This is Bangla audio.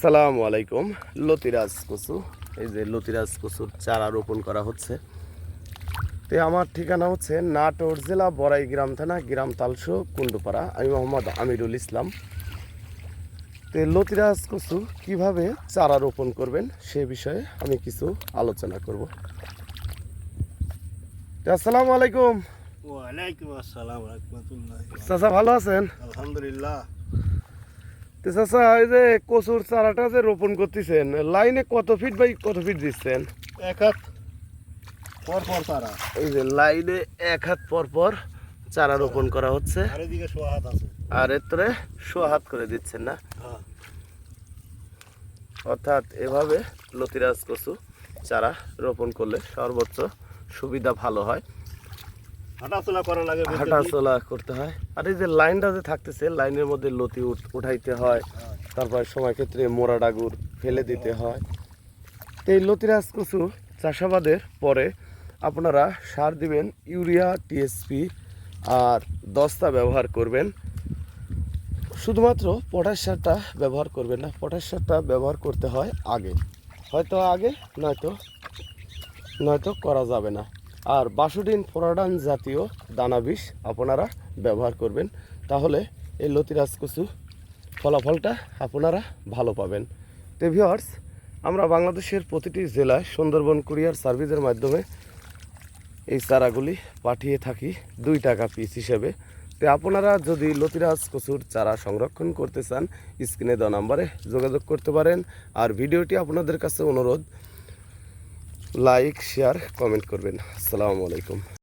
আসসালামু আলাইকুম। লতিরাজ কচু এই যে লতিরাজ কচুর চারা রোপণ করা হচ্ছে। তো আমার ঠিকানা হচ্ছে নাটোর জেলা বড়াই গ্রাম থানা গ্রাম তালসো কুন্ডুপাড়া আমি মোহাম্মদ আমিরুল ইসলাম। তো লতিরাজ কচু কীভাবে চারা রোপণ করবেন সে বিষয়ে আমি কিছু আলোচনা করব। আসসালামু আলাইকুম। ওয়ালাইকুম আসসালাম চাচা ভালো আছেন? আলহামদুলিল্লাহ। তো চাচা এই যে কচুর চারাটা যে রোপণ করতেছেন লাইনে কত ফিট বাই কত ফিট দিচ্ছেন? এক হাত পর পর তারা এই যে লাইনে এক হাত পর পর চারা রোপণ করা হচ্ছে। আর এতরে শো করে দিচ্ছেন না? হ্যাঁ। অর্থাৎ এভাবে লতিরাজ কচু চারা রোপণ করলে সর্বোচ্চ সুবিধা ভালো হয়। হাঁটাচলা করতে হয়। আর এই যে লাইনটা যে থাকতেছে, লাইনের মধ্যে লতি উঠাইতে হয়। তারপর সময় ক্ষেত্রে মোড়া ডাগুর ফেলে দিতে হয়। তো এই লতিরাজ কচু চাষাবাদের পরে আপনারা সার দিবেন, ইউরিয়া, টিএসপি আর দস্তা ব্যবহার করবেন। শুধুমাত্র পটাশ সারটা ব্যবহার করবেন না, পটাশ সারটা ব্যবহার করতে হয় আগে। হয়তো আগে, নয়তো নয়তো করা যাবে না। আর বাসুডিন ফোরাডান জাতীয় দানা বিষ আপনারা ব্যবহার করবেন। তাহলে এই লতিরাজ কচু ফলাফলটা আপনারা ভালো পাবেন। তো ভিওয়ার্স আমরা বাংলাদেশের প্রতিটি জেলায় সুন্দরবন কুরিয়ার সার্ভিসের মাধ্যমে এই চারাগুলি পাঠিয়ে থাকি দুই টাকা পিস হিসেবে। তো আপনারা যদি লতিরাজ কচুর চারা সংরক্ষণ করতে চান, স্ক্রিনে দেওয়া নাম্বারে যোগাযোগ করতে পারেন। আর ভিডিওটি আপনাদের কাছে অনুরোধ লাইক শেয়ার কমেন্ট করবেন। আসসালামু আলাইকুম।